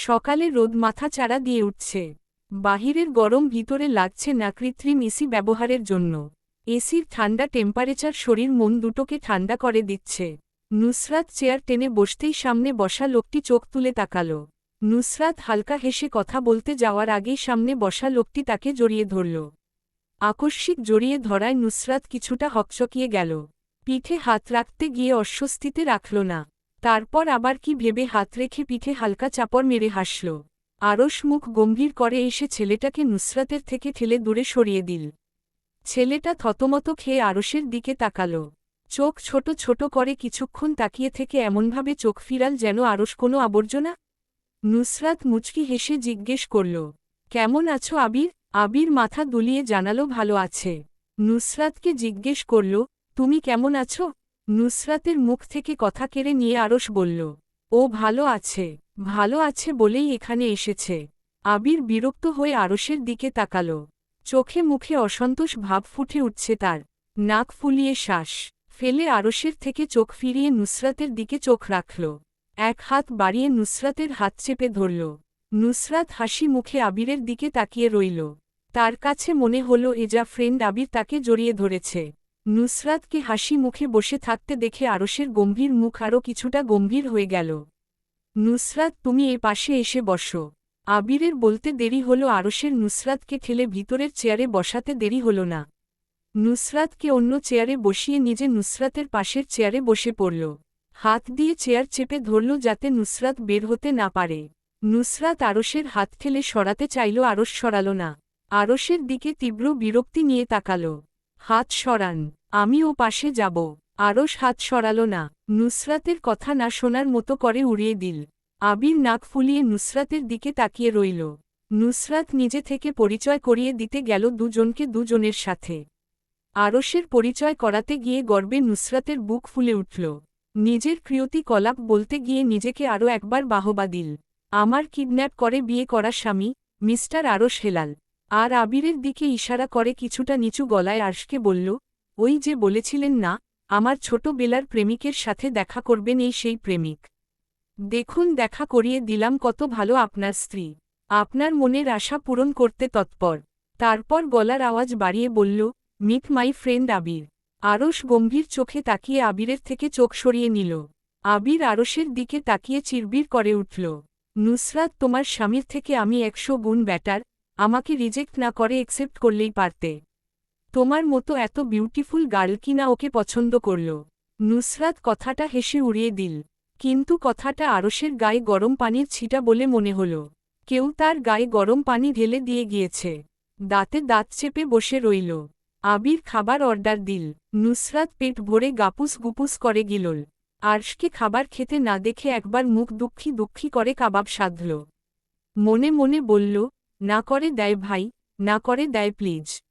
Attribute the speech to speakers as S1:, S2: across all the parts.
S1: সকালে রোদ মাথা চাড়া দিয়ে উঠছে। বাহিরের গরম ভিতরে লাগছে না কৃত্রিম এসি ব্যবহারের জন্য। এসির ঠান্ডা টেম্পারেচার শরীর মন দুটোকে ঠান্ডা করে দিচ্ছে। নুসরাত চেয়ার টেনে বসতেই সামনে বসা লোকটি চোখ তুলে তাকাল। নুসরাত হালকা হেসে কথা বলতে যাওয়ার আগেই সামনে বসা লোকটি তাকে জড়িয়ে ধরল। আকস্মিক জড়িয়ে ধরায় নুসরাত কিছুটা হকচকিয়ে গেল। পিঠে হাত রাখতে গিয়ে অস্বস্তিতে রাখল না। তারপর আবার কি ভেবে হাত রেখে পিঠে হালকা চাপড় মেরে হাসল। আরস মুখ গম্ভীর করে এসে ছেলেটাকে নুসরাতের থেকে ঠেলে দূরে সরিয়ে দিল। ছেলেটা থতমত খেয়ে আরসের দিকে তাকাল। চোখ ছোট ছোট করে কিছুক্ষণ তাকিয়ে থেকে এমনভাবে চোখ ফিরাল যেন আরস কোনো আবর্জনা? নুসরাত মুচকি হেসে জিজ্ঞেস করল, কেমন আছো আবির? আবির মাথা দুলিয়ে জানালো ভালো আছে। নুসরাতকে জিজ্ঞেস করল, তুমি কেমন আছো? নুসরাতের মুখ থেকে কথা কেড়ে নিয়ে আরস বলল, ও ভালো আছে ভালো আছে বলেই এখানে এসেছে। আবির বিরক্ত হয়ে আরসের দিকে তাকাল। চোখে মুখে অসন্তোষ ভাব ফুটে উঠছে তার। নাক ফুলিয়ে শ্বাস ফেলে আরসের থেকে চোখ ফিরিয়ে নুসরাতের দিকে চোখ রাখল। এক হাত বাড়িয়ে নুসরাতের হাত চেপে ধরল। নুসরাত হাসি মুখে আবিরের দিকে তাকিয়ে রইল। তার কাছে মনে হল, এ যা ফ্রেন্ড আবির তাকে জড়িয়ে ধরেছে। নুসরাতকে হাসি মুখে বসে থাকতে দেখে আরসের গম্ভীর মুখ আরও কিছুটা গম্ভীর হয়ে গেল। নুসরাত, তুমি এ পাশে এসে বসো। আবিরের বলতে দেরি হল আরসের নুসরাতকে ঠেলে ভিতরের চেয়ারে বসাতে দেরি হল না। নুসরাতকে অন্য চেয়ারে বসিয়ে নিজে নুসরাতের পাশের চেয়ারে বসে পড়ল। হাত দিয়ে চেয়ার চেপে ধরল যাতে নুসরাত বের হতে না পারে। নুসরাত আরসের হাত ঠেলে সরাতে চাইল আরস সরাল না। আরসের দিকে তীব্র বিরক্তি নিয়ে তাকাল। হাত সরান। আমি ও পাশে যাব। আরস হাত সরাল না। নুসরাতের কথা না শোনার মতো করে উড়িয়ে দিল। আবির নাক ফুলিয়ে নুসরাতের দিকে তাকিয়ে রইল। নুসরাত নিজে থেকে পরিচয় করিয়ে দিতে গেল দুজনকে দুজনের সাথে। আরসের পরিচয় করাতে গিয়ে গর্বে নুসরাতের বুক ফুলে উঠল। নিজের প্রিয়তি কলাপ বলতে গিয়ে নিজেকে আরও একবার বাহবা দিল। আমার কিডন্যাপ করে বিয়ে করা স্বামী, মিস্টার আরস হেলাল। আর আবিরের দিকে ইশারা করে কিছুটা নিচু গলায় আরশকে বলল ওই যে বলেছিলেন না, আমার ছোট বেলার প্রেমিকের সাথে দেখা করবেন এই সেই প্রেমিক। দেখুন দেখা করিয়ে দিলাম কত ভালো আপনার স্ত্রী। আপনার মনের আশা পূরণ করতে তৎপর। তারপর গলার আওয়াজ বাড়িয়ে বলল মিট মাই ফ্রেন্ড আবির। আরস গম্ভীর চোখে তাকিয়ে আবিরের থেকে চোখ সরিয়ে নিল। আবির আরসের দিকে তাকিয়ে চিরবির করে উঠল। নুসরাত, তোমার স্বামীর থেকে আমি একশো গুণ ব্যাটার আমাকে রিজেক্ট না করে একসেপ্ট করলেই পারতে। তোমার মতো এত বিউটিফুল গার্ল কিনা ওকে পছন্দ করল। নুসরাত কথাটা হেসে উড়িয়ে দিল। কিন্তু কথাটা আরসের গায়ে গরম পানির ছিটা বলে মনে হল। কেউ তার গায়ে গরম পানি ঢেলে দিয়ে গিয়েছে। দাঁতে দাঁত চেপে বসে রইল। আবির খাবার অর্ডার দিল। নুসরাত পেট ভরে গাপুস গুপুস করে গিলল। আর্শকে খাবার খেতে না দেখে একবার মুখ দুঃখী দুঃখী করে কাবাব সাধল। মনে মনে বলল, না করে দেয় ভাই, না করে দেয় প্লিজ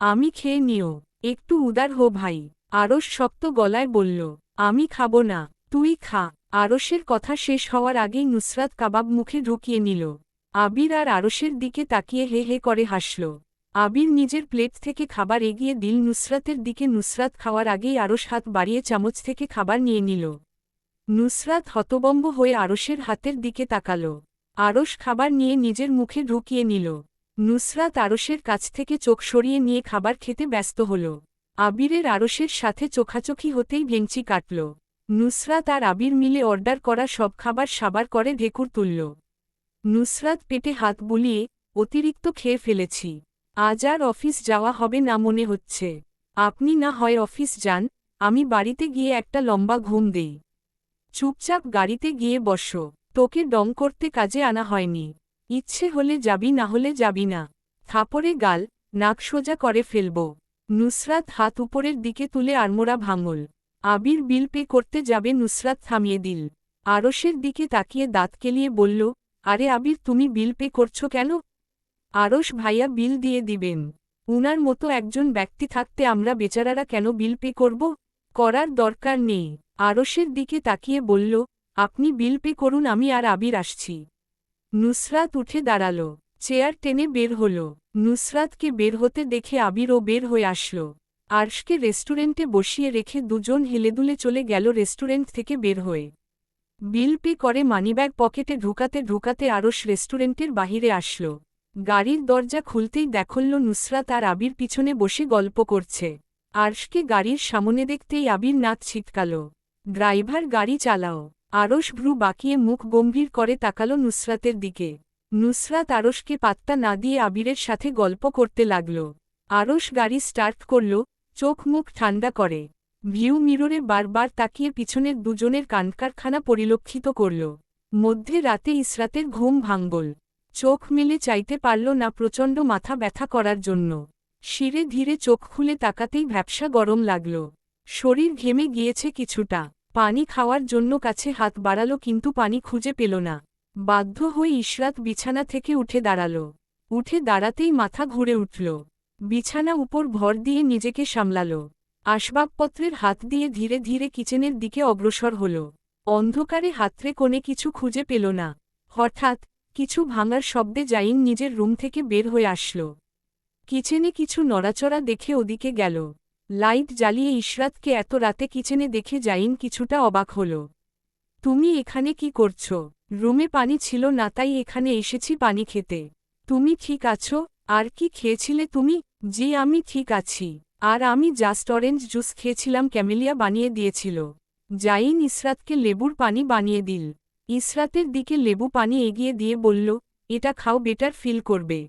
S1: আমি খেয়ে নিও। একটু উদার হো ভাই। আরস শক্ত গলায় বলল, আমি খাব না, তুই খা। আরসের কথা শেষ হওয়ার আগেই নুসরাত কাবাব মুখে ঢুকিয়ে নিল। আবির আর আরসের দিকে তাকিয়ে হে হে করে হাসল। আবির নিজের প্লেট থেকে খাবার এগিয়ে দিল নুসরাতের দিকে। নুসরাত খাওয়ার আগেই আরস হাত বাড়িয়ে চামচ থেকে খাবার নিয়ে নিল। নুসরাত হতবম্ব হয়ে আরসের হাতের দিকে তাকাল। আরস খাবার নিয়ে নিজের মুখে ঢুকিয়ে নিল। নুসরাত আরসের কাছ থেকে চোখ সরিয়ে নিয়ে খাবার খেতে ব্যস্ত হল। আবিরের আরসের সাথে চোখাচোখি হতেই ভেঙচি কাটল। নুসরাত আর আবির মিলে অর্ডার করা সব খাবার সাবার করে ঢেকুর তুলল। নুসরাত পেটে হাত বুলিয়ে, অতিরিক্ত খেয়ে ফেলেছি। আজ আর অফিস যাওয়া হবে না মনে হচ্ছে। আপনি না হয় অফিস যান, আমি বাড়িতে গিয়ে একটা লম্বা ঘুম দেই। চুপচাপ গাড়িতে গিয়ে বসো। তোকে ডং করতে কাজে আনা হয়নি। ইচ্ছে হলে যাবি না হলে যাবি না। থাপড়ে গাল, নাক সোজা করে ফেলব। নুসরাত হাত উপরের দিকে তুলে আড়মোড়া ভাঙল। আবির বিল পে করতে যাবে নুসরাত থামিয়ে দিল। আরসের দিকে তাকিয়ে দাঁত কেলিয়ে বলল, আরে আবির, তুমি বিল পে করছ কেন? আরস ভাইয়া বিল দিয়ে দিবেন। উনার মতো একজন ব্যক্তি থাকতে আমরা বেচারারা কেন বিল পে করব? করার দরকার নেই। আরসের দিকে তাকিয়ে বলল, আপনি বিল পে করুন, আমি আর আবির আসছি। নুসরাত উঠে দাঁড়াল, চেয়ার টেনে বের হল, নুসরাতকে বের হতে দেখে আবিরও বের হয়ে আসল। আর্শকে রেস্টুরেন্টে বসিয়ে রেখে দুজন হেলেদুলে চলে গেল রেস্টুরেন্ট থেকে বের হয়ে। বিল পে করে মানিব্যাগ পকেটে ঢুকাতে ঢুকাতে আরস রেস্টুরেন্টের বাহিরে আসল। গাড়ির দরজা খুলতেই দেখল নুসরাত আর আবির পিছনে বসে গল্প করছে। আর্শকে গাড়ির সামনে দেখতেই আবির নাক ছিটকাল, ড্রাইভার, গাড়ি চালাও। আরস ভ্রু বাঁকিয়ে মুখ গম্ভীর করে তাকালো নুসরাতের দিকে। নুসরাত আরশকে পাত্তা না দিয়ে আবিরের সাথে গল্প করতে লাগল। আরশ গাড়ি স্টার্ট করল, চোখ মুখ ঠান্ডা করে। ভিউ মিররে বারবার তাকিয়ে পিছনের দুজনের কানকারখানা পরিলক্ষিত করল। মধ্যে রাতে ইসরাতের ঘুম ভাঙ্গল। চোখ মেলে চাইতে পারল না প্রচণ্ড মাথা ব্যথা করার জন্য। শিরে ধীরে চোখ খুলে তাকাতেই ভ্যাবসা গরম লাগল। শরীর ঘেমে গিয়েছে কিছুটা। পানি খাওয়ার জন্য কাছে হাত বাড়ালো কিন্তু পানি খুঁজে পেল না। বাধ্য হয়ে ইশরাত বিছানা থেকে উঠে দাঁড়াল। উঠে দাঁড়াতেই মাথা ঘুরে উঠল। বিছানা উপর ভর দিয়ে নিজেকে সামলাল। আসবাবপত্রের হাত দিয়ে ধীরে ধীরে কিচেনের দিকে অগ্রসর হল। অন্ধকারে হাতরে কোণে কিছু খুঁজে পেল না। হঠাৎ কিছু ভাঙার শব্দে জাইন নিজের রুম থেকে বের হয়ে আসল। কিচেনে কিছু নড়াচড়া দেখে ওদিকে গেল। লাইট জ্বালিয়ে ইশরাতকে এত রাতে কিচেনে দেখে জাইন কিছুটা অবাক হল। তুমি এখানে কি করছ? রুমে পানি ছিল না, তাই এখানে এসেছি পানি খেতে। তুমি ঠিক আছো? আর কি খেয়েছিলে তুমি? জি, আমি ঠিক আছি। আর আমি জাস্ট অরেঞ্জ জুস খেয়েছিলাম, ক্যামেলিয়া বানিয়ে দিয়েছিল। জাইন ইসরাতকে লেবুর পানি বানিয়ে দিল। ইসরাতের দিকে লেবু পানি এগিয়ে দিয়ে বলল, এটা খাও, বেটার ফিল করবে।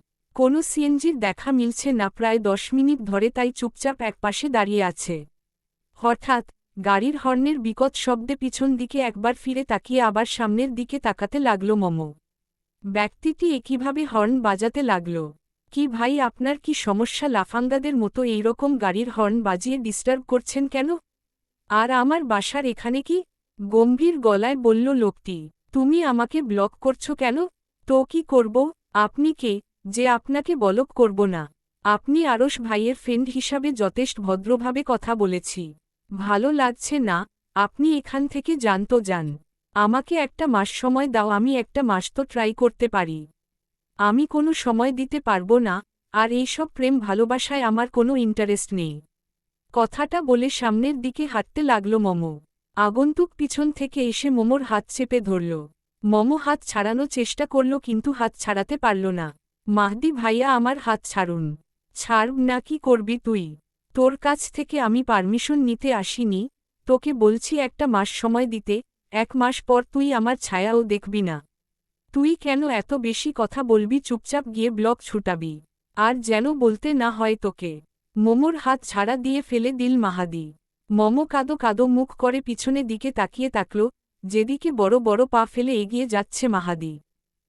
S1: কোনো সিএনজির দেখা মিলছে না, প্রায় দশ মিনিট ধরে তাই চুপচাপ একপাশে দাঁড়িয়ে আছে। হঠাৎ গাড়ির হর্নের বিকট শব্দে পিছন দিকে একবার ফিরে তাকিয়ে আবার সামনের দিকে তাকাতে লাগল মম। ব্যক্তিটি একইভাবে হর্ন বাজাতে লাগল। কি ভাই, আপনার কি সমস্যা? লাফাঙ্গাদের মতো এইরকম গাড়ির হর্ন বাজিয়ে ডিস্টার্ব করছেন কেন? আর আমার বাসার এখানে কি? গম্ভীর গলায় বলল লোকটি। তুমি আমাকে ব্লক করছ কেন? তো কি করব? আপনি কে? যে আপনাকে বলক করব না। আপনি আরস ভাইয়ের ফ্রেন্ড হিসাবে যথেষ্ট ভদ্রভাবে কথা বলেছি। ভালো লাগছে না, আপনি এখান থেকে জানতো যান। আমাকে একটা মাস সময় দাও, আমি একটা মাস তো ট্রাই করতে পারি। আমি কোনো সময় দিতে পারব না, আর এইসব প্রেম ভালোবাসায় আমার কোনো ইন্টারেস্ট নেই। কথাটা বলে সামনের দিকে হাঁটতে লাগল মম। আগন্তুক পিছন থেকে এসে মোমোর হাত চেপে ধরল। মম হাত ছাড়ানো চেষ্টা করল কিন্তু হাত ছাড়াতে পারল না। মাহদি ভাইয়া আমার হাত ছাড়ুন। ছাড়ব না কি করবি তুই? তোর কাছ থেকে আমি পারমিশন নিতে আসিনি। তোকে বলছি একটা মাস সময় দিতে, এক মাস পর তুই আমার ছায়াও দেখবি না। তুই কেন এত বেশি কথা বলবি, চুপচাপ গিয়ে ব্লক ছুটাবি? আর যেন বলতে না হয় তোকে। মোমোর হাত ছাড়া দিয়ে ফেলে দিল মাহাদি। মম কাদো কাদো মুখ করে পিছনে দিকে তাকিয়ে তাকল যেদিকে বড় বড় পা ফেলে এগিয়ে যাচ্ছে মাহাদি।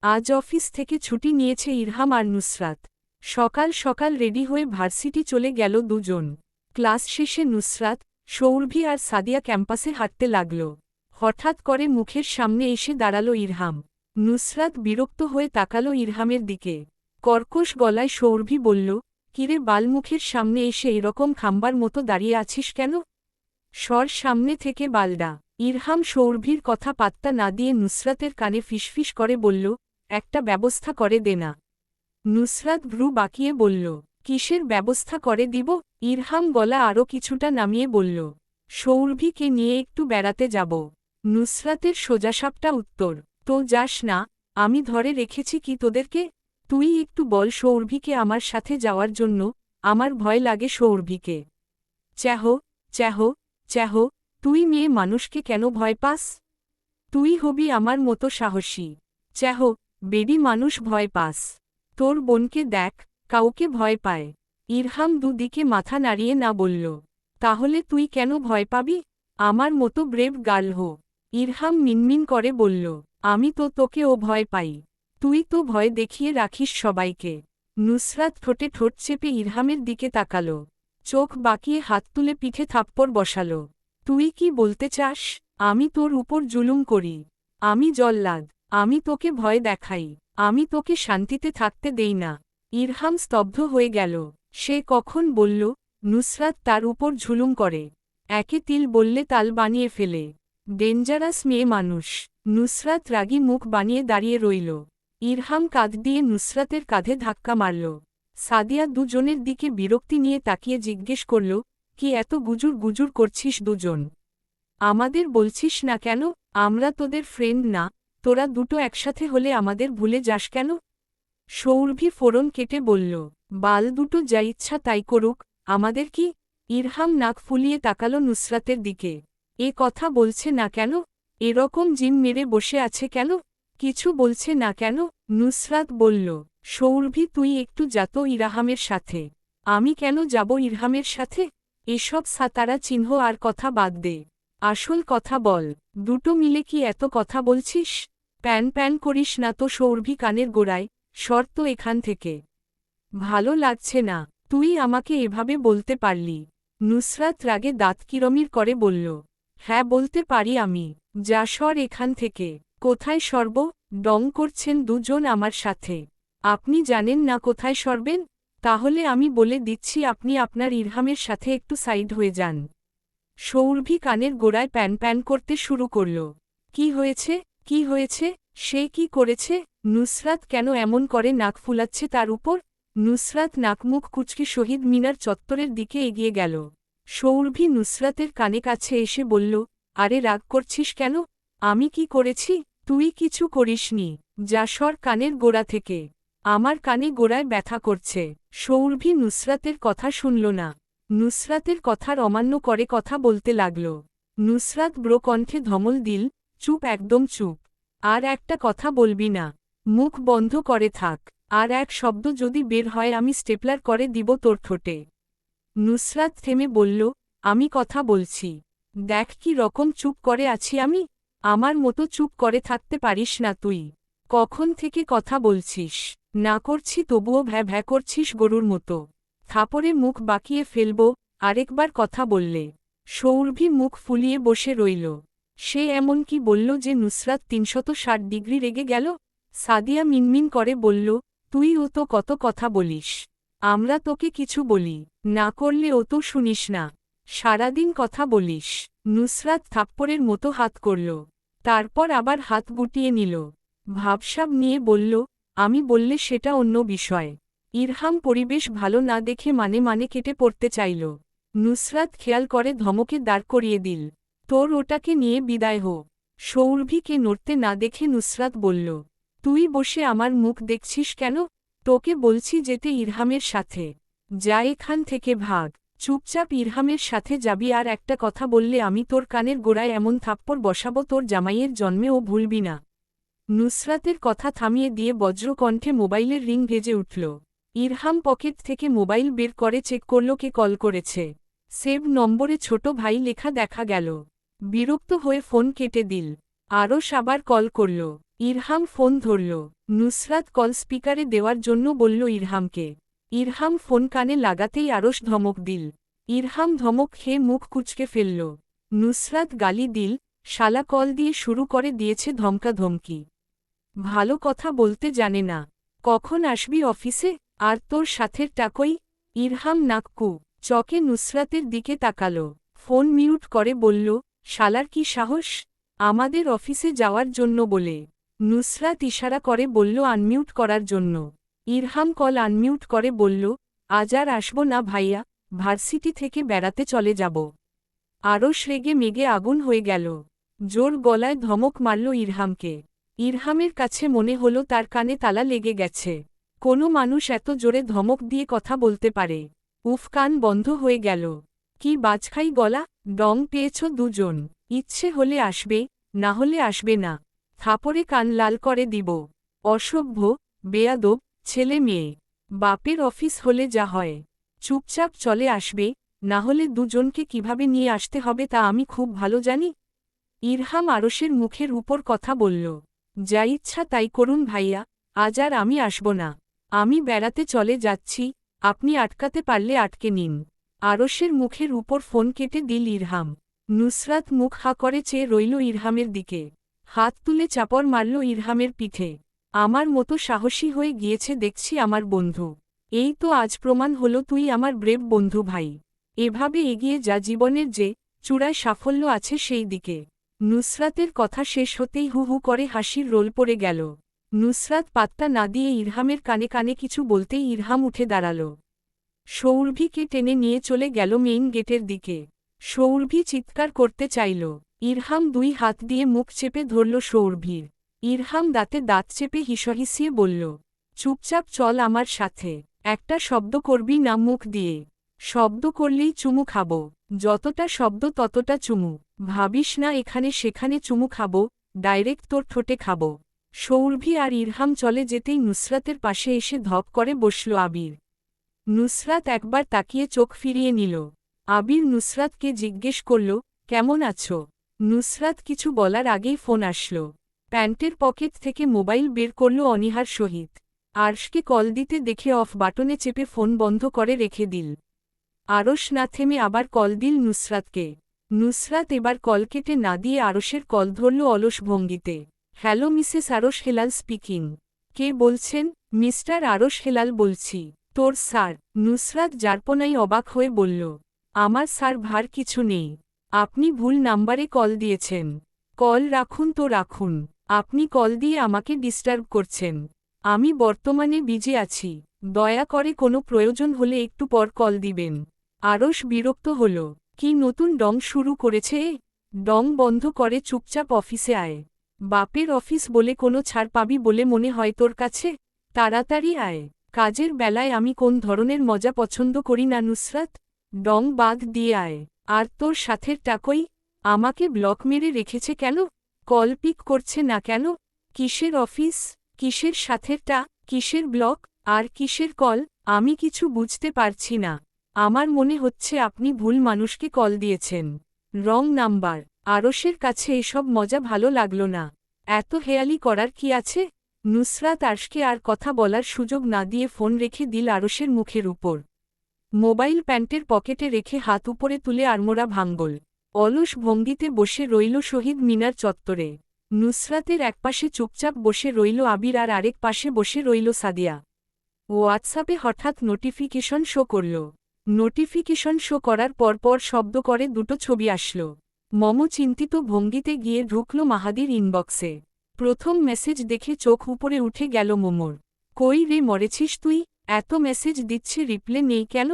S1: আজ অফিস থেকে ছুটি নিয়েছে ইরহাম আর নুসরাত। সকাল সকাল রেডি হয়ে ভার্সিটি চলে গেল দুজন। ক্লাস শেষে নুসরাত, সৌরভি আর সাদিয়া ক্যাম্পাসে হাঁটতে লাগল। হঠাৎ করে মুখের সামনে এসে দাঁড়াল ইরহাম। নুসরাত বিরক্ত হয়ে তাকালো ইরহামের দিকে। কর্কশ গলায় সৌরভি বলল, কিরে বালমুখের সামনে এসে এরকম খাম্বার মতো দাঁড়িয়ে আছিস কেন? স্বর সামনে থেকে বালডা। ইরহাম সৌরভির কথা পাত্তা না দিয়ে নুসরাতের কানে ফিসফিস করে বলল একটা ব্যবস্থা করে দে না। নুসরাত ভ্রু বাকিয়ে বলল, কিসের ব্যবস্থা করে দিব? ইরহাম গলা আরও কিছুটা নামিয়ে বলল, সৌরভিকে নিয়ে একটু বেড়াতে যাব। নুসরাতের সোজাসাপটা উত্তর, তো যাস না, আমি ধরে রেখেছি কি তোদেরকে? তুই একটু বল সৌরভিকে আমার সাথে যাওয়ার জন্য, আমার ভয় লাগে সৌরভিকে। চ্যাহ চ্যাহ চ্যাহ, তুই মেয়ে মানুষকে কেন ভয় পাস? তুই হবি আমার মতো সাহসী। চ্যাহ বেডি মানুষ ভয় পাস। তোর বোনকে দেখ, কাউকে ভয় পায়। ইরহাম দুদিকে মাথা নাড়িয়ে না বলল, তাহলে তুই কেন ভয় পাবি? আমার মতো ব্রেভ গার্ল হো। ইরহাম মিনমিন করে বলল, আমি তো তোকে ও ভয় পাই। তুই তো ভয় দেখিয়ে রাখিস সবাইকে। নুসরাত ঠোঁটে ঠোঁট চেপে ইরহামের দিকে তাকাল। চোখ বাকিয়ে হাত তুলে পিঠে থাপ্পড় বসাল। তুই কি বলতে চাস? আমি তোর উপর জুলুম করি। আমি জল্লাদ। আমি তোকে ভয় দেখাই, আমি তোকে শান্তিতে থাকতে দেই না। ইরহাম স্তব্ধ হয়ে গেল। সে কখন বলল, নুসরাত তার উপর ঝুলুম করে। একে তিল বললে তাল বানিয়ে ফেলে। ডেঞ্জারাস মেয়ে মানুষ। নুসরাত রাগী মুখ বানিয়ে দাঁড়িয়ে রইল। ইরহাম কাঁধ দিয়ে নুসরাতের কাঁধে ধাক্কা মারল। সাদিয়া দুজনের দিকে বিরক্তি নিয়ে তাকিয়ে জিজ্ঞেস করল, কি এত গুজুর গুজুর করছিস দুজন? আমাদের বলছিস না কেন? আমরা তোদের ফ্রেন্ড না। তোরা দুটো একসাথে হলে আমাদের ভুলে যাস কেন? সৌরভি ফোরন কেটে বলল, বাল দুটো যা ইচ্ছা তাই করুক, আমাদের কি? ইরহাম নাক ফুলিয়ে তাকালো নুসরাতের দিকে। এ কথা বলছে না কেন? এরকম জিম মেরে বসে আছে কেন? কিছু বলছে না কেন? নুসরাত বলল, সৌরভি তুই একটু যাতো ইরাহামের সাথে। আমি কেন যাব ইরহামের সাথে? এসব সাতারা চিহ্ন আর কথা বাদ দে। আসল কথা বল, দুটো মিলে কি এত কথা বলছিস? প্যান প্যান করিস না তো সৌরভি কানের গোড়ায়, শর্ত এখান থেকে। ভালো লাগছে না, তুই আমাকে এভাবে বলতে পারলি। নুসরাত রাগে দাঁত কিরমির করে বলল হ্যাঁ বলতে পারি আমি। যা সর এখান থেকে। কোথায় সরব? ডং করছেন দুজন আমার সাথে। আপনি জানেন না কোথায় সরবেন? তাহলে আমি বলে দিচ্ছি আপনি আপনার ইরহামের সাথে একটু সাইড হয়ে যান। সৌরভি কানের গোড়ায় প্যান প্যান করতে শুরু করল, কি হয়েছে? কি হয়েছে? সে কি করেছে? নুসরাত কেন এমন করে নাক ফুলাচ্ছে তার উপর? নুসরাত নাকমুখ কুচকে শহীদ মিনার চত্বরের দিকে এগিয়ে গেল। সৌরভি নুসরাতের কানে কাছে এসে বলল, আরে রাগ করছিস কেন? আমি কি করেছি? তুই কিছু করিসনি। যাসর কানের গোড়া থেকে। আমার কানে গোড়ায় ব্যথা করছে সৌরভি নুসরাতের কথা শুনল না। নুসরাতের কথার অমান্য করে কথা বলতে লাগল। নুসরাত ব্রোকণ্ঠে ধমল দিল চুপ, একদম চুপ। আর একটা কথা বলবি না। মুখ বন্ধ করে থাক। আর এক শব্দ যদি বের হয়, আমি স্টেপলার করে দিব তোর ঠোঁটে। নুসরাত থেমে বলল, আমি কথা বলছি। দেখ কি রকম চুপ করে আছি আমি। আমার মতো চুপ করে থাকতে পারিস না তুই। কখন থেকে কথা বলছিস? না করছি তবুও ভ্যা ভ্যা করছিস গরুর মতো। থাপড়ে মুখ বাকিয়ে ফেলব, আরেকবার কথা বললে। সৌরভি মুখ ফুলিয়ে বসে রইল। সে এমন কি বলল যে নুসরাত তিনশত ষাট ডিগ্রি রেগে গেল? সাদিয়া মিনমিন করে বলল, তুই ও তো কত কথা বলিস। আমরা তোকে কিছু বলি। না করলে ও তো শুনিস না। সারাদিন কথা বলিস। নুসরাত থাপ্পড়ের মতো হাত করল। তারপর আবার হাত গুটিয়ে নিল। ভাবসাব নিয়ে বলল, আমি বললে সেটা অন্য বিষয়। ইরহাম পরিবেশ ভালো না দেখে মানে মানে কেটে পড়তে চাইল। নুসরাত খেয়াল করে ধমকে দাঁড় করিয়ে দিল। তোর ওটাকে নিয়ে বিদায় হো সৌরভীকে নড়তে না দেখে নুসরাত বলল, তুই বসে আমার মুখ দেখছিস কেন? তোকে বলছি যেতে ইরহামের সাথে। যা এখান থেকে ভাগ। চুপচাপ ইরহামের সাথে যাবি আর একটা কথা বললে আমি তোর কানের গোড়ায় এমন থাপ্পড় বসাবো তোর জামাইয়ের জন্মে ও ভুলবি না। নুসরাতের কথা থামিয়ে দিয়ে বজ্রকণ্ঠে মোবাইলের রিং ভেজে উঠল। ইরহাম পকেট থেকে মোবাইল বের করে চেক করল কে কল করেছে। সেভ নম্বরে ছোট ভাই লেখা দেখা গেল। বিরক্ত হয়ে ফোন কেটে দিল। আরও সাবার কল করল। ইরহাম ফোন ধরল। নুসরাত কল স্পিকারে দেওয়ার জন্য বলল ইরহামকে। ইরহাম ফোন কানে লাগাতেই আরস ধমক দিল। ইরহাম ধমক খেয়ে মুখ কুচকে ফেলল। নুসরাত গালি দিল, শালা কল দিয়ে শুরু করে দিয়েছে ধমকা ধমকি। ভালো কথা বলতে জানে না। কখন আসবি অফিসে? আর তোর সাথের টাকই? ইরহাম নাক্কু। চকে নুসরাতের দিকে তাকাল। ফোন মিউট করে বলল শালার কি সাহস? আমাদের অফিসে যাওয়ার জন্য বলে। নুসরাত ইশারা করে বলল, আনমিউট করার জন্য। ইরহাম কল আনমিউট করে বলল, আজ আর আসব না ভাইয়া, ভার্সিটি থেকে বেড়াতে চলে যাব। আরও শ্রেগে মেগে আগুন হয়ে গেল। জোর গলায় ধমক মারল ইরহামকে। ইরহামের কাছে মনে হল তার কানে তালা লেগে গেছে। কোনো মানুষ এত জোরে ধমক দিয়ে কথা বলতে পারে। উফ, কান বন্ধ হয়ে গেল। কি বাজখাই গলা? ডং পেয়েছ দুজন। ইচ্ছে হলে আসবে, না হলে আসবে না। থাপড়ে কান লাল করে দিব। অসভ্য, বেয়াদব, ছেলে মেয়ে। বাপের অফিস হলে যা হয়। চুপচাপ চলে আসবে, না হলে দুজনকে কীভাবে নিয়ে আসতে হবে তা আমি খুব ভালো জানি। ইরহাম আরসের মুখের উপর কথা বলল, যা ইচ্ছা তাই করুন ভাইয়া, আজ আর আমি আসব না। আমি বেড়াতে চলে যাচ্ছি, আপনি আটকাতে পারলে আটকে নিন। আরসের মুখের উপর ফোন কেটে দিল ইরহাম। নুসরাত মুখ হা করে চেয়ে রইল ইরহামের দিকে। হাত তুলে চাপড় মারল ইরহামের পিঠে। আমার মতো সাহসী হয়ে গিয়েছে দেখছি আমার বন্ধু। এই তো আজ প্রমাণ হলো তুই আমার ব্রেভ বন্ধু ভাই। এভাবে এগিয়ে যা জীবনের যে চূড়ায় সাফল্য আছে সেই দিকে। নুসরাতের কথা শেষ হতেই হু হু করে হাসির রোল পড়ে গেল। নুসরাত পাত্তা না দিয়ে ইরহামের কানে কানে কিছু বলতেই ইরহাম উঠে দাঁড়াল। সৌরভীকে টেনে নিয়ে চলে গেল মেইন গেটের দিকে। সৌরভী চিৎকার করতে চাইল। ইরহাম দুই হাত দিয়ে মুখ চেপে ধরল সৌরভীর। ইরহাম দাঁতে দাঁত চেপে হিসহিসিয়ে বলল, চুপচাপ চল আমার সাথে। একটা শব্দ করবি না মুখ দিয়ে। শব্দ করলেই চুমু খাব। যতটা শব্দ ততটা চুমু। ভাবিস না এখানে সেখানে চুমু খাব, ডাইরেক্ট তোর ঠোঁটে খাব। সৌরভী আর ইরহাম চলে যেতেই নুসরাতের পাশে এসে ধপ করে বসল আবির। নুসরাত একবার তাকিয়ে চোখ ফিরিয়ে নিল। আবির নুসরাতকে জিজ্ঞেস করল, কেমন আছো? নুসরাত কিছু বলার আগেই ফোন আসল। প্যান্টের পকেট থেকে মোবাইল বের করল অনিহার সহিত। আরশকে কল দিতে দেখে অফ বাটনে চেপে ফোন বন্ধ করে রেখে দিল। আরশ না থেমে আবার কল দিল নুসরাতকে। নুসরাত এবার কল কেটে না দিয়ে আরশের কল ধরল অলস ভঙ্গিতে। Hello Mrs Arosh Helal speaking. কে বলছেন? মিস্টার আরশ হেলাল বলছি। তোর স্যার, নুসরাত জারপনাই অবাক হয়ে বলল, আমার স্যার ভার কিছু নেই। আপনি ভুল নাম্বারে কল দিয়েছেন। কল রাখুন তো রাখুন। আপনি কল দিয়ে আমাকে ডিস্টার্ব করছেন। আমি বর্তমানে বিজে আছি। দয়া করে কোনো প্রয়োজন হলে একটু পর কল দিবেন। আরস বিরক্ত হল, কি নতুন ডং শুরু করেছে? ডং বন্ধ করে চুপচাপ অফিসে আয়। বাপের অফিস বলে কোনো ছাড় পাবি বলে মনে হয় তোর কাছে? তাড়াতাড়ি আয়। কাজের বেলায় আমি কোন ধরনের মজা পছন্দ করি না, নুসরাত? ডং বাদ দিয়ে আয়। আর তোর সাথের টাকই? আমাকে ব্লক মেরে রেখেছে কেন? কল পিক করছে না কেন? কিসের অফিস? কিসের সাথেরটা কিসের ব্লক? আর কিসের কল? আমি কিছু বুঝতে পারছি না। আমার মনে হচ্ছে আপনি ভুল মানুষকে কল দিয়েছেন। Wrong number. আরসের কাছে এসব মজা ভালো লাগল না। এত হেয়ালি করার কি আছে? নুসরাত আরশকে আর কথা বলার সুযোগ না দিয়ে ফোন রেখে দিল আরসের মুখের উপর। মোবাইল প্যান্টের পকেটে রেখে হাত উপরে তুলে আড়মোড়া ভাঙ্গল। অলস ভঙ্গিতে বসে রইল শহীদ মিনার চত্বরে। নুসরাতের একপাশে চুপচাপ বসে রইল আবির আর আরেক পাশে বসে রইল সাদিয়া। হোয়াটসঅ্যাপে হঠাৎ নোটিফিকেশন শো করল। নোটিফিকেশন শো করার পরপর শব্দ করে দুটো ছবি আসল। মম চিন্তিত ভঙ্গিতে গিয়ে ঢুকল মাহাদির ইনবক্সে। প্রথম মেসেজ দেখে চোখ উপরে উঠে গেল মোমোর। কই রে, মরেছিস তুই? এত মেসেজ দিচ্ছে, রিপ্লে নেই কেন?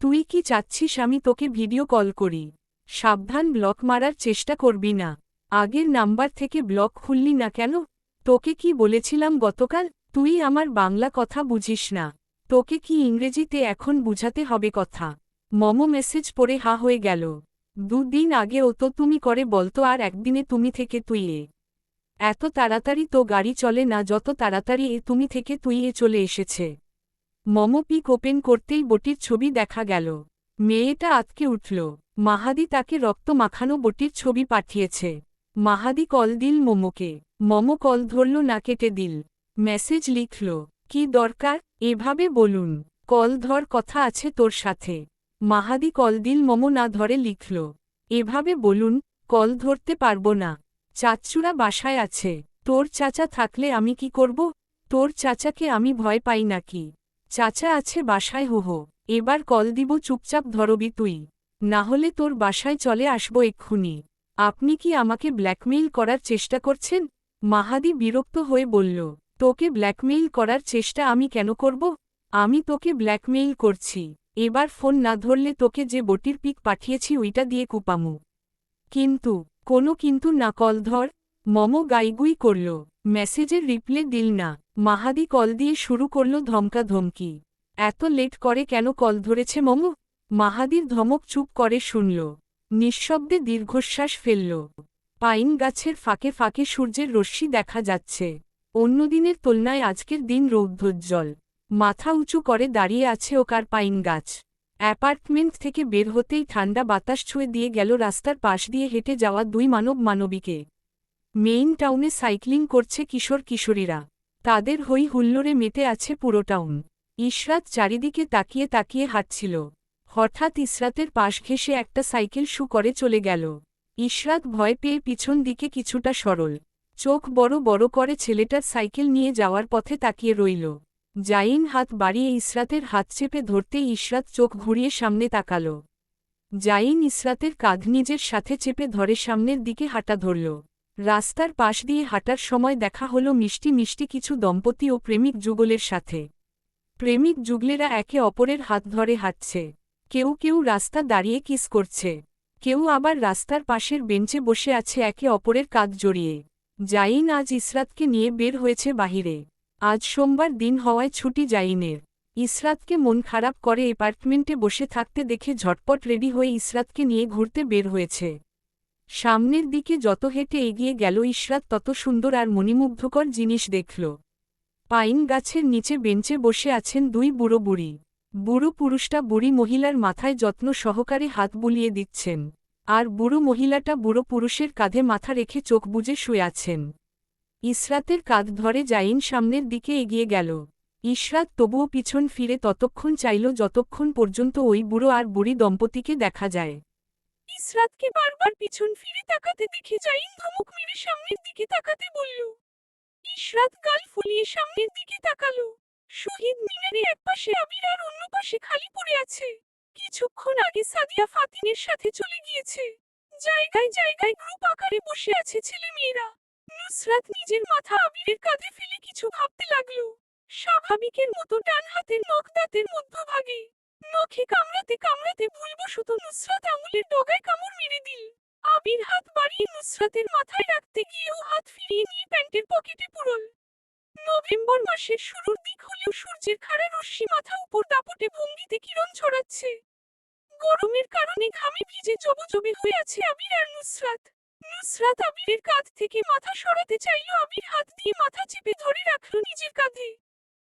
S1: তুই কি চাচ্ছিস আমি তোকে ভিডিও কল করি? সাবধান, ব্লক মারার চেষ্টা করবি না। আগের নাম্বার থেকে ব্লক খুললি না কেন? তোকে কি বলেছিলাম গতকাল? তুই আমার বাংলা কথা বুঝিস না। তোকে কি ইংরেজিতে এখন বুঝাতে হবে কথা? মম মেসেজ পড়ে হা হয়ে গেল। দুদিন আগে ও তো তুমি করে বলতো, আর একদিনে তুমি থেকে তুই এ এত তাড়াতাড়ি তো গাড়ি চলে না, যত তাড়াতাড়ি এ তুমি থেকে তুই এ চলে এসেছে। মম পিক ওপেন করতেই বটির ছবি দেখা গেল। মেয়েটা আতকে উঠল। মাহাদি তাকে রক্ত মাখানো বটির ছবি পাঠিয়েছে। মাহাদি কল দিল মোমোকে। মম কল ধরল না কেটে দিল। মেসেজ লিখল, কি দরকার? এভাবে বলুন। কল ধর, কথা আছে তোর সাথে। মাহাদি কল দিল মম না ধরে লিখল, এভাবে বলুন, কল ধরতে পারব না। চাচ্চুরা বাসায় আছে। তোর চাচা থাকলে আমি কি করব? তোর চাচাকে আমি ভয় পাই নাকি? চাচা আছে বাসায় হোহো এবার কল দিব, চুপচাপ ধরবি তুই। না হলে তোর বাসায় চলে আসব এক্ষুনি। আপনি কি আমাকে ব্ল্যাকমেইল করার চেষ্টা করছেন? মাহাদি বিরক্ত হয়ে বলল, তোকে ব্ল্যাকমেইল করার চেষ্টা আমি কেন করব? আমি তোকে ব্ল্যাকমেইল করছি। এবার ফোন না ধরলে তোকে যে বটির পিক পাঠিয়েছি ওইটা দিয়ে কুপামু। কিন্তু কোনো কিন্তু না কল ধর মম গাইগুই করল। মেসেজের রিপ্লে দিল না। মাহাদি কল দিয়ে শুরু করল ধমকা ধমকি। এত লেট করে কেন কল ধরেছে মম? মাহাদির ধমক চুপ করে শুনল। নিঃশব্দে দীর্ঘশ্বাস ফেলল। পাইন গাছের ফাঁকে ফাঁকে সূর্যের রশ্মি দেখা যাচ্ছে। অন্যদিনের তুলনায় আজকের দিন রৌদ্রোজ্জ্বল। মাথা উঁচু করে দাঁড়িয়ে আছে ওকার পাইন গাছ। অ্যাপার্টমেন্ট থেকে বের হতেই ঠান্ডা বাতাস ছুঁয়ে দিয়ে গেল রাস্তার পাশ দিয়ে হেঁটে যাওয়া দুই মানব মানবীকে মেইন টাউনে সাইক্লিং করছে কিশোর কিশোরীরা। তাদের হই হুল্লোড়ে মেতে আছে পুরো টাউন। ইশরাত চারিদিকে তাকিয়ে তাকিয়ে হাঁটছিল। হঠাৎ ইসরাতের পাশ ঘেসে একটা সাইকেল শু করে চলে গেল। ইশরাত ভয় পেয়ে পিছন দিকে কিছুটা সরল। চোখ বড় বড় করে ছেলেটার সাইকেল নিয়ে যাওয়ার পথে তাকিয়ে রইল। জাইন হাত বাড়িয়ে ইসরাতের হাত চেপে ধরতে ইসরাত চোখ ঘুরিয়ে সামনে তাকাল। জাইন ইসরাতের কাঁধ নিজের সাথে চেপে ধরে সামনের দিকে হাঁটা ধরল। রাস্তার পাশ দিয়ে হাঁটার সময় দেখা হল মিষ্টি মিষ্টি কিছু দম্পতি ও প্রেমিক যুগলের সাথে। প্রেমিক যুগলেরা একে অপরের হাত ধরে হাঁটছে। কেউ কেউ রাস্তা দাঁড়িয়ে কিস করছে। কেউ আবার রাস্তার পাশের বেঞ্চে বসে আছে একে অপরের কাঁধ জড়িয়ে। জাইন আজ ইসরাতকে নিয়ে বের হয়েছে বাহিরে। আজ সোমবার দিন হওয়ায় ছুটি জাইনের ইসরাতকে মন খারাপ করে অ্যাপার্টমেন্টে বসে থাকতে দেখে ঝটপট রেডি হয়ে ইসরাতকে নিয়ে ঘুরতে বের হয়েছে। সামনের দিকে যত হেঁটে এগিয়ে গেল ইসরাত, তত সুন্দর আর মণিমুগ্ধকর জিনিস দেখল। পাইন গাছের নিচে বেঞ্চে বসে আছেন দুই বুড়ো বুড়ি। বুড়ো পুরুষটা বুড়ি মহিলার মাথায় যত্ন সহকারে হাত বুলিয়ে দিচ্ছেন। আর বুড়ো মহিলাটা বুড়ো পুরুষের কাঁধে মাথা রেখে চোখ বুজে শুয়ে আছেন। ইসরাতের কাঁধ ধরে জাইন সামনের দিকে এগিয়ে গেল। ইসরাত তবুও পিছন ফিরে ততক্ষণ চাইল যতক্ষণ পর্যন্ত ওই বুড়ো আর বুড়ি দম্পতিকে দেখা যায়। ইসরাতকে বারবার পিছন ফিরে তাকাতে দেখে জাইন ধমক মেরে সামনের দিকে তাকাতে বলল, ইসরাত গাল ফুলিয়ে সামনের দিকে তাকালো। শহীদ মিনারে একপাশে আমির আর অন্য পাশে খালি পড়ে আছে। কিছুক্ষণ আগে সাদিয়া ফাতিনের সাথে চলে গিয়েছে। জায়গায় জায়গায় গ্রুপ আকারে বসে আছে ছেলে মেয়েরা নুসরাত নিজের মাথা আবিরের কাঁধে ফেলে কিছু ভাবতে লাগল। স্বাভাবিকের মতো ডান হাতের নখ দাঁতের মধ্যভাগে নখে কামড়াতে কামড়াতে ভুলবশত নুসরাত আঙুলের ডগায় কামড় মেরে দিল। আবির হাত বাড়িয়ে নুসরাতের মাথায় রাখতে গিয়েও হাত ফিরিয়ে নিয়ে প্যান্টের পকেটে পুরল। নভেম্বর মাসের শুরুর দিক হলেও সূর্যের খাড়া রশ্মি মাথা উপর দাপটে ভঙ্গিতে কিরণ ছড়াচ্ছে। গরমের কারণে ঘামে ভিজে জবজবে হয়ে আছে আবির আর নুসরাত। নুসরাত আবিরের কাঁধ থেকে মাথা সরাতে চাইল আবির হাত দিয়ে মাথা চেপে ধরে রাখল নিজের কাঁধে।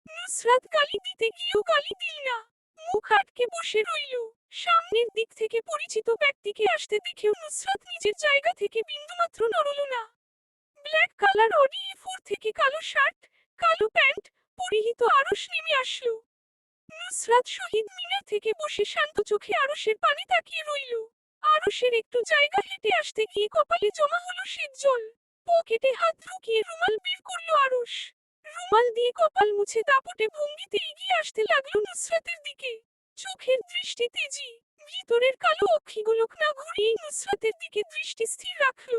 S1: নুসরাত গালি দিতে গিয়েও গালি দিল না। মুখ আটকে বসে রইল। সামনের দিক থেকে পরিচিত ব্যক্তিকে আসতে দেখেও নুসরাত নিজের জায়গা থেকে বিন্দুমাত্র নড়ল না। ব্ল্যাক কালার অডি ফোর থেকে কালো শার্ট, কালো প্যান্ট, পরিহিত আরশ নেমে আসলো। নুসরাত শহীদ মিনার থেকে বসে শান্ত চোখে আরশের পানে তাকিয়ে রইল। আরশের একটু জায়গা হেঁটে আসতে গিয়ে কপালে জমা হলো শীত জল। পকেটে হাত ঢুকিয়ে রুমাল বের করল আরশ। রুমাল দিয়ে কপাল মুছে দাপটে ভঙ্গিতে এগিয়ে আসতে লাগল নুসরাতের দিকে। চোখের দৃষ্টি তেজি। ভিতরের কালো অক্ষিগুলোক না ঘুরিয়ে নুসরাতের দিকে দৃষ্টি স্থির রাখল।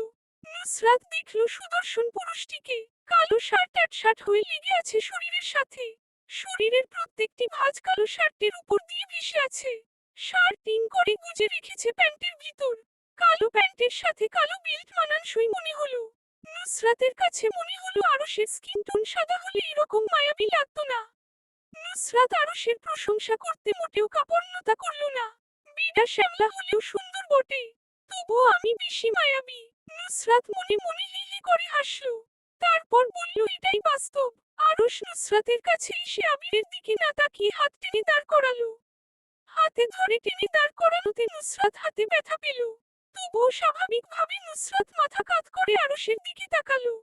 S1: নুসরাত দেখল সুদর্শন পুরুষটিকে। কালো শার্ট শার্ট হয়ে লেগে আছে শরীরের সাথে। শরীরের প্রত্যেকটি ভাঁজ কালো শার্টের উপর দিয়ে ভেসে আছে। শার্ট করে গুজে রেখেছে প্যান্টের ভিতর। কালো প্যান্টের সাথে কালো বেল্ট মানানসই মনে হলো। নুসরাতের কাছে মনে হলো আরশের স্কিন টোন সাদা হলে এরকম মায়াবী লাগতো না। নুসরাত আরশের প্রশংসা করতে মোটেও কাপড়নতা করল না। বিডা শ্যামলা হলেও সুন্দর বটে। তবুও আমি বেশি মায়াবী। নুসরাত মনে মনে হি হি করে হাসল। তারপর বলল, এটাই বাস্তব। আরশ নুসরাতের কাছে এসে আবিরের দিকে না তাকিয়ে হাত টেনে দাঁড় করালো। হাতে ধরে টেনে দাঁড় করানোতে নুসরাত হাতে ব্যথা পেল। তবুও স্বাভাবিকভাবে নুসরাত মাথা কাত করে আরশের দিকে তাকালো।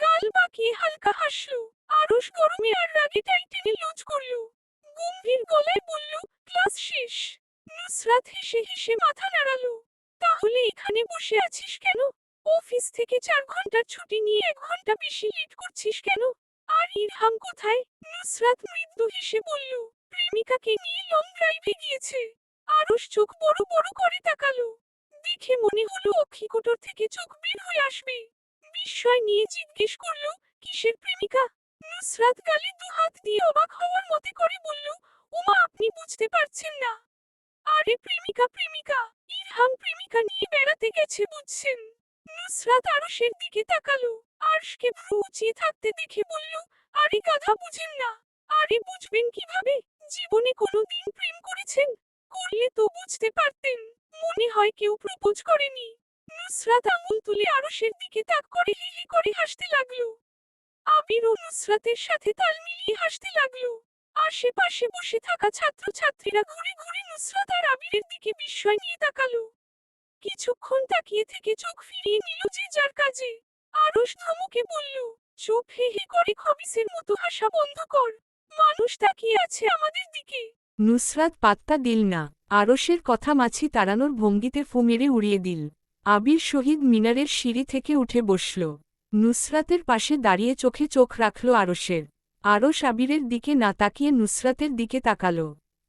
S1: গাল বাঁকিয়ে হালকা হাসলো। আরশ গরমে আর রাগে টাই টেনে লুজ করল। গম্ভীর গলায় বলল, ক্লাস শেষ। নুসরাত হেসে হেসে মাথা নাড়ালো। তাহলে এখানে বসে আছিস কেন? অফিস থেকে চার ঘণ্টার ছুটি নিয়ে এক ঘণ্টা বেশি লেট করছিস কেন? আর ইরহাম কোথায়? নুসরাত মৃদু হেসে বলল প্রেমিকাকে নিয়ে লং ড্রাইভে গিয়েছে। আরশ চোখ বড় বড় করে তাকালো। দেখে মনে হলো অক্ষিকোটর থেকে চোখ বের হয়ে আসবে। বিস্ময় নিয়ে জিজ্ঞেস করল, কিসের প্রেমিকা? নুসরাত গালে দু হাত দিয়ে অবাক হওয়ার মতে করে বলল ওমা আপনি বুঝতে পারছেন না। আরে প্রেমিকা প্রেমিকা, ইরহাম প্রেমিকা নিয়ে বেড়াতে গেছে বুঝছেন? নুসরাত আরশের দিকে তাকালো। আরশকে ভ্রু উঁচিয়ে থাকতে দেখে বলল, আরে গাধা, বুঝেন না। আরে বুঝবেন কীভাবে? জীবনে কোনো দিন প্রেম করেছেন? করলে তো বুঝতে পারতেন। মনে হয় কেউ প্রপোজ করেনি। নুসরাত আঙুল তুলে আরশের দিকে তাক করে হি হি করে হাসতে লাগল। আবির ও নুসরাতের সাথে তাল মিলিয়ে হাসতে লাগল। আশেপাশে বসে থাকা ছাত্রছাত্রীরা ঘুরে ঘুরে নুসরাত আর আবিরের দিকে বিস্ময় নিয়ে তাকালো। কিছুক্ষণ তাকিয়ে থেকে চোখ ফিরিয়ে নিল যে যার কাজে। আরশ ধমকে বলল, চোখ হে করে খবিসের মতো হাসা বন্ধ কর। মানুষ তাকিয়ে আছে আমাদের দিকে। নুসরাত পাত্তা দিল না। আরশের কথা মাছি তাড়ানোর ভঙ্গিতে ফু মেরে উড়িয়ে দিল। আবির শহীদ মিনারের সিঁড়ি থেকে উঠে বসল। নুসরাতের পাশে দাঁড়িয়ে চোখে চোখ রাখল আরসের আরস আবিরের দিকে না তাকিয়ে নুসরাতের দিকে তাকাল।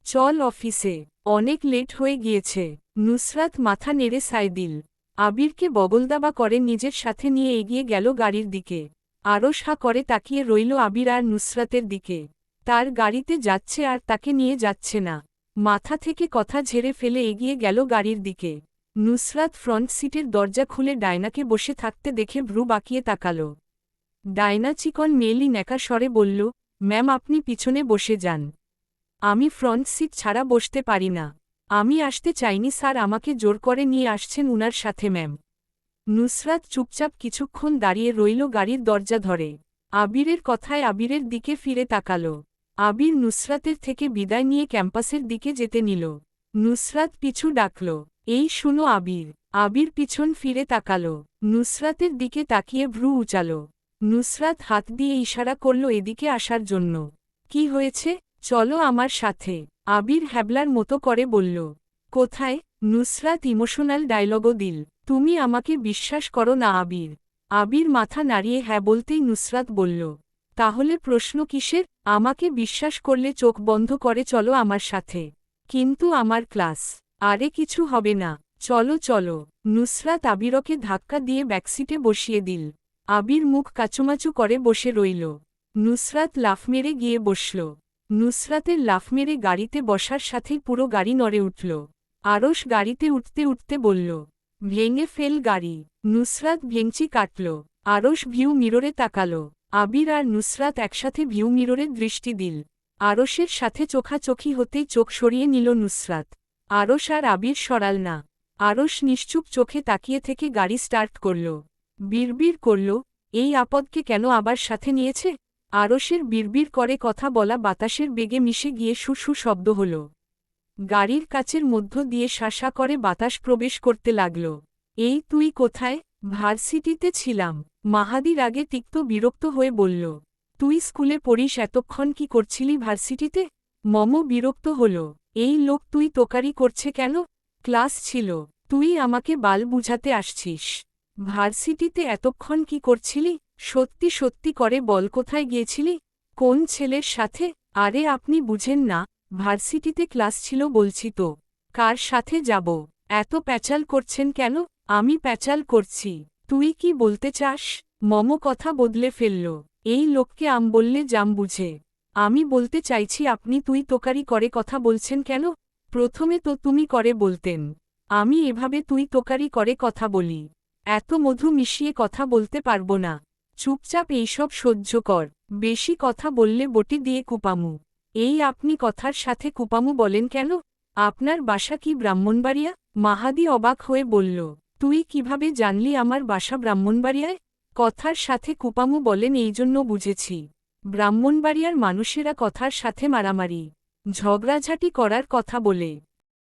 S1: চল অফিসে। অনেক লেট হয়ে গিয়েছে। নুসরাত মাথা নেড়ে সায় দিল। আবিরকে বগলদাবা করে নিজের সাথে নিয়ে এগিয়ে গেল গাড়ির দিকে। আরস হা করে তাকিয়ে রইল আবির আর নুসরাতের দিকে। তার গাড়িতে যাচ্ছে আর তাকে নিয়ে যাচ্ছে না। মাথা থেকে কথা ঝেড়ে ফেলে এগিয়ে গেল গাড়ির দিকে। নুসরাত ফ্রন্ট সিটের দরজা খুলে ডায়নাকে বসে থাকতে দেখে ভ্রু বাঁকিয়ে তাকাল। ডায়না চিকন মেয়েলি ন্যাকা স্বরে বলল, ম্যাম, আপনি পিছনে বসে যান। আমি ফ্রন্ট সিট ছাড়া বসতে পারি না। আমি আসতে চাইনি, স্যার, আমাকে জোর করে নিয়ে আসছেন উনার সাথে, ম্যাম। নুসরাত চুপচাপ কিছুক্ষণ দাঁড়িয়ে রইল গাড়ির দরজা ধরে। আবিরের কথায় আবিরের দিকে ফিরে তাকাল। আবির নুসরাতের থেকে বিদায় নিয়ে ক্যাম্পাসের দিকে যেতে নিল। নুসরাত পিছু ডাকল, এই শুনো আবির। আবির পিছন ফিরে তাকাল, নুসরাতের দিকে তাকিয়ে ভ্রু উচাল। নুসরাত হাত দিয়ে ইশারা করল এদিকে আসার জন্য। কি হয়েছে? চলো আমার সাথে। আবির হ্যাবলার মতো করে বলল। কোথায়? নুসরাত ইমোশনাল ডায়লগও দিল। তুমি আমাকে বিশ্বাস করো না আবির। আবির মাথা নাড়িয়ে হ্যাঁ বলতেই নুসরাত বলল তাহলে প্রশ্ন কিসের? আমাকে বিশ্বাস করলে চোখ বন্ধ করে চলো আমার সাথে। কিন্তু আমার ক্লাস। আরে কিছু হবে না। চলো চলো। নুসরাত আবিরকে ধাক্কা দিয়ে ব্যাকসিটে বসিয়ে দিল। আবির মুখ কাচুমাচু করে বসে রইল। নুসরাত লাফ মেরে গিয়ে বসল। নুসরাতের লাফ মেরে গাড়িতে বসার সাথেই পুরো গাড়ি নড়ে উঠল। আরস গাড়িতে উঠতে উঠতে বলল, ভেঙে ফেল গাড়ি। নুসরাত ভেঙচি কাটল। আরস ভিউ মিররে তাকাল। আবির আর নুসরাত একসাথে ভিউ মিররে দৃষ্টি দিল। আরসের সাথে চোখাচোখি হতেই চোখ সরিয়ে নিল নুসরাত। আরস আর আবির সরাল না। আরস নিশ্চুপ চোখে তাকিয়ে থেকে গাড়ি স্টার্ট করল। বিড়বিড় করল, এই আপদকে কেন আবার সাথে নিয়েছে? আরসের বিড়বিড় করে কথা বলা বাতাসের বেগে মিশে গিয়ে সুসু শব্দ হল। গাড়ির কাচের মধ্য দিয়ে শাসা করে বাতাস প্রবেশ করতে লাগল। এই তুই কোথায়? ভার্সিটিতে ছিলাম। মাহাদির আগে তিক্ত বিরক্ত হয়ে বলল, তুই স্কুলে পড়িস এতক্ষণ কি করছিলি ভার্সিটিতে? মম বিরক্ত হল, এই লোক তুই তোকারি করছে কেন? ক্লাস ছিল, তুই আমাকে বাল বুঝাতে আসছিস। ভার্সিটিতে এতক্ষণ কি করছিলি? সত্যি সত্যি করে বল কোথায় গিয়েছিলি? কোন ছেলের সাথে? আরে আপনি বুঝেন না, ভার্সিটিতে ক্লাস ছিল বলছি তো, কার সাথে যাব? এত প্যাচাল করছেন কেন? আমি প্যাচাল করছি। তুই কি বলতে চাস? মম কথা বদলে ফেলল। এই লোককে আম বললে জাম বুঝে। আমি বলতে চাইছি আপনি তুই তোকারি করে কথা বলছেন কেন? প্রথমে তো তুমি করে বলতেন। আমি এভাবে তুই তোকারি করে কথা বলি। এত মধু মিশিয়ে কথা বলতে পারব না। চুপচাপ এইসব সহ্য কর। বেশি কথা বললে বটি দিয়ে কুপামু। এই আপনি কথার সাথে কুপামু বলেন কেন? আপনার বাসা কি ব্রাহ্মণবাড়িয়া? মাহাদি অবাক হয়ে বলল তুই কীভাবে জানলি আমার বাসা ব্রাহ্মণবাড়িয়ায়? কথার সাথে কুপামু বলেন, এই জন্য বুঝেছি। ব্রাহ্মণবাড়িয়ার মানুষেরা কথার সাথে মারামারি, ঝগড়াঝাটি করার কথা বলে।